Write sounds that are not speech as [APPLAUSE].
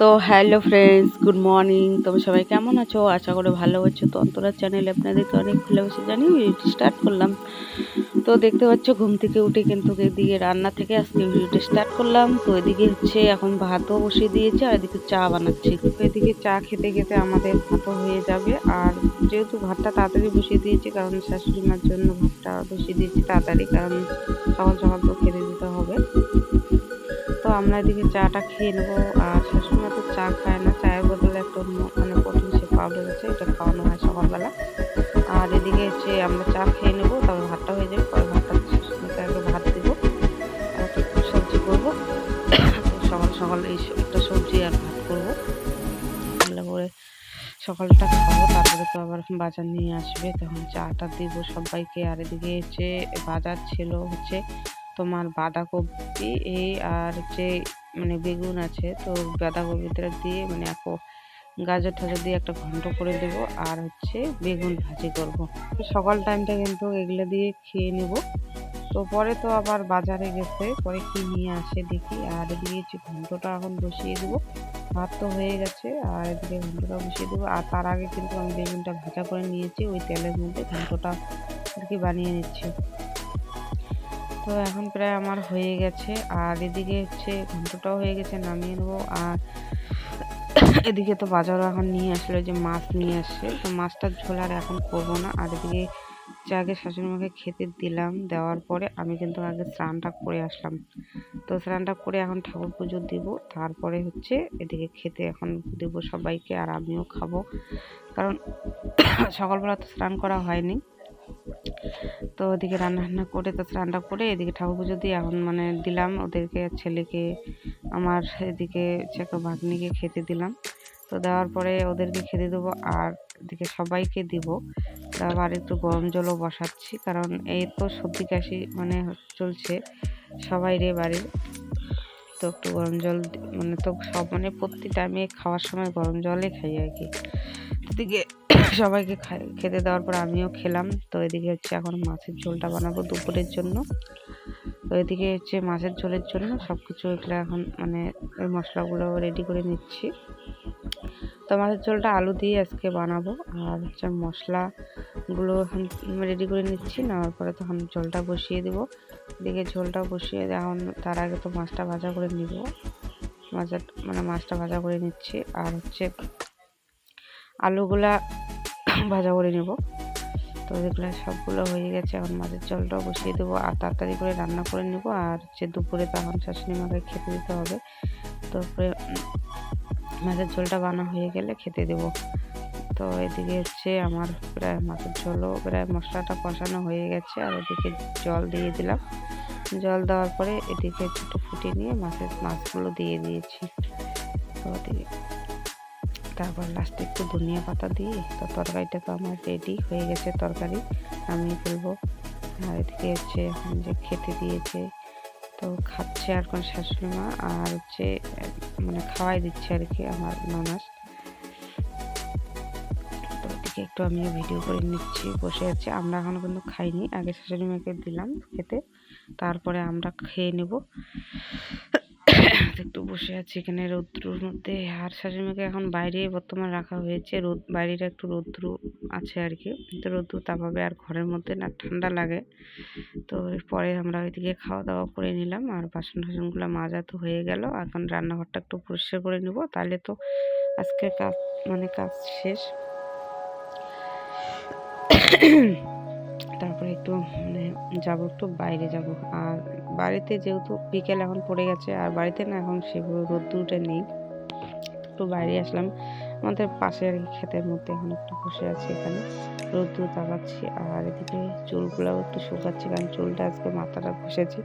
তো hello friends, good morning. তোমরা সবাই কেমন আছো? আশা করে ভালো আছো। তো অন্তরার চ্যানেলে আপনাদেরকে অনেক ভালোবাসে জানি ভিডিওটি স্টার্ট করলাম। তো দেখতে পাচ্ছ, ঘুম থেকে উঠে কিন্তু এদিকে রান্না থেকে আজকে ভিডিওটি স্টার্ট করলাম। তো এদিকে হচ্ছে এখন ভাতও বসিয়ে দিয়েছে, আর এদিকে চা বানাচ্ছি। তো এদিকে চা খেতে খেতে আমাদের ভাতও হয়ে যাবে। আর যেহেতু ভাতটা তাড়াতাড়ি বসিয়ে দিয়েছি, কারণ শাশুড়ি মার জন্য ভাতটা বসিয়ে দিয়েছি তাড়াতাড়ি, কারণ সকাল সকাল তো খেতে দিতে হবে। তো আমরা এদিকে চাটা খেয়ে নেব, আর চা খায় না, চায়ের বদলে একটা মানে প্রোটিন সে পাউডার আছে, এটা খাওয়ানো হয় সকালবেলা। আর এদিকে হচ্ছে আমরা চা খেয়ে নেব, তারপর ভাতটা হয়ে যাবে, পরে ভাতটা আগে ভাত দেবো, আর একটু সবজি করব। সকাল সকাল এই একটা সবজি আর ভাত করব। ভালো করে সকালটা খাব, তারপরে তো আবার বাজার নিয়ে আসবে, তখন চাটা দিব সবাইকে। আর এদিকে হচ্ছে বাজার ছিল হচ্ছে তোমার বাঁধাকপি, এই আর হচ্ছে মানে বেগুন আছে, তো বাঁধাকপিটা দিয়ে মানে এক গাজর টাজর দিয়ে একটা ঘন্ট করে দেব আর হচ্ছে বেগুন ভাজি করব। সকাল টাইমটা কিন্তু এগুলো দিয়ে খেয়ে নেব। তো পরে তো আবার বাজারে গেছে, পরে কি নিয়ে আসে দেখি। আর হচ্ছে ঘন্টটা এখন বসিয়ে দেবো, ভাত তো হয়ে গেছে, আর এদিকে ঘন্টটা বসিয়ে দেবো। আর তার আগে কিন্তু আমি বেগুনটা ভাজা করে নিয়েছি, ওই তেলের মধ্যে ঘন্টটা আর কি বানিয়ে নিচ্ছি। তো এখন প্রায় আমার হয়ে গেছে। আর এদিকে হচ্ছে ঘন্টটাও হয়ে গেছে, নামিয়ে নেব। আর এদিকে তো বাজারও এখন নিয়ে আসলো যে মাছ নিয়ে আসছে। তো মাছটার ঝোল আর এখন করব না। আর এদিকে আগে শাশুড়ি মাকে খেতে দিলাম, দেওয়ার পরে আমি কিন্তু আগে স্নানটা করে আসলাম। তো স্নানটা করে এখন ঠাকুর পুজো দিব। তারপরে হচ্ছে এদিকে খেতে এখন দেবো সবাইকে, আর আমিও খাব। কারণ [COUGHS] সকালবেলা তো স্নান করা হয়নি। তো ওদিকে রান্না বান্না করে তো রান্না করে এদিকে ঠাকুর পুজো দিয়ে এখন মানে দিলাম ওদেরকে, ছেলেকে, আমার এদিকে ছেলে ভাগ্নিকে খেতে দিলাম। তো দেওয়ার পরে ওদেরকে খেতে দেবো আর এদিকে সবাইকে দিব। আবার একটু গরম জলও বসাচ্ছি, কারণ এই তো সর্দি কাশি মানে চলছে সবাই রে বাড়ির। তো একটু গরম জল মানে তো সব মানে প্রতি আমি খাওয়ার সময় গরম জলই খাই আর কি। এদিকে [COUGHS] সবাইকে খেতে দেওয়ার পর আমিও খেলাম। তো এদিকে হচ্ছে এখন মাছের ঝোলটা বানাবো দুপুরের জন্য। তো এদিকে হচ্ছে মাছের ঝোলের জন্য সব কিছু এখন মানে ওই মশলাগুলো রেডি করে নিচ্ছি। তো মাছের ঝোলটা আলু দিয়ে আজকে বানাবো। আর হচ্ছে মশলাগুলো রেডি করে নিচ্ছি, নেওয়ার পরে তখন ঝোলটা বসিয়ে দেবো। এদিকে ঝোলটা বসিয়ে এখন তার আগে তো মাছটা ভাজা করে নিব। মাছের মানে মাছটা ভাজা করে নিচ্ছি। আর হচ্ছে আলুগুলা [COUGHS] ভাজা করে নেব। তো এগুলো সবগুলো হয়ে গেছে, এখন মাছের জলটাও বসিয়ে দেবো। আর তাড়াতাড়ি করে রান্না করে নেব। আর হচ্ছে দুপুরে তখন শাশুড়ি মাকে খেতে দিতে হবে। তারপরে মাছের ঝোলটা বানা হয়ে গেলে খেতে দেব। তো এদিকে হচ্ছে আমার প্রায় মাছের ঝোলও, প্রায় মশলাটা কষানো হয়ে গেছে আর এদিকে জল দিয়ে দিলাম। জল দেওয়ার পরে এদিকে একটু ফুটিয়ে নিয়ে মাছের মাছগুলো দিয়ে দিয়েছি। তো তারপর লাস্টে একটু ধনিয়া পাতা দিয়ে, তো তরকারিটা তো আমার রেডি হয়ে গেছে তরকারি, আমি ফেলব আর এদিকে হচ্ছে এখন যে খেতে দিয়েছে তো খাচ্ছে আর কোন শাশুড়ি মা। আর হচ্ছে মানে খাওয়াই দিচ্ছে আর কি আমার নানাস তো ওদিকে একটু আমি ভিডিও করে নিচ্ছি, বসে আছি। আমরা এখনও কিন্তু খাইনি, আগে শাশুড়ি মাকে দিলাম খেতে। তারপরে আমরা খেয়ে নেব। একটু বসে আছি এখানে রৌদ্রুর মধ্যে। আর শাশুড়িমাকে এখন বাইরে বর্তমান রাখা হয়েছে। রোদ, বাইরেটা একটু রৌদ্র আছে আর কি। তো রৌদ্র তাপাবে আর ঘরের মধ্যে না, ঠান্ডা লাগে। তো এরপরে আমরা ওইদিকে খাওয়া দাওয়া করে নিলাম। আর বাসন টাসনগুলো মাজা তো হয়ে গেল। এখন রান্নাঘরটা একটু পরিষ্কার করে নেব। তাহলে তো আজকের কাজ মানে কাজ শেষ। তারপরে একটু মানে যাব একটু বাইরে যাব। আর বাড়িতে যেহেতু বিকেল এখন পড়ে গেছে, আর বাড়িতে না এখন সেগুলো রোদ্দুরটা নেই। একটু বাইরে আসলাম। আমাদের পাশে আর কি ক্ষেতের মধ্যে এখন একটু বসে আছি এখানে। রোদ্দুর তাকাচ্ছি, আর এদিকে চুলগুলোও একটু শুকাচ্ছি, কারণ চুলটা আজকে মাথাটা ঘষেছি।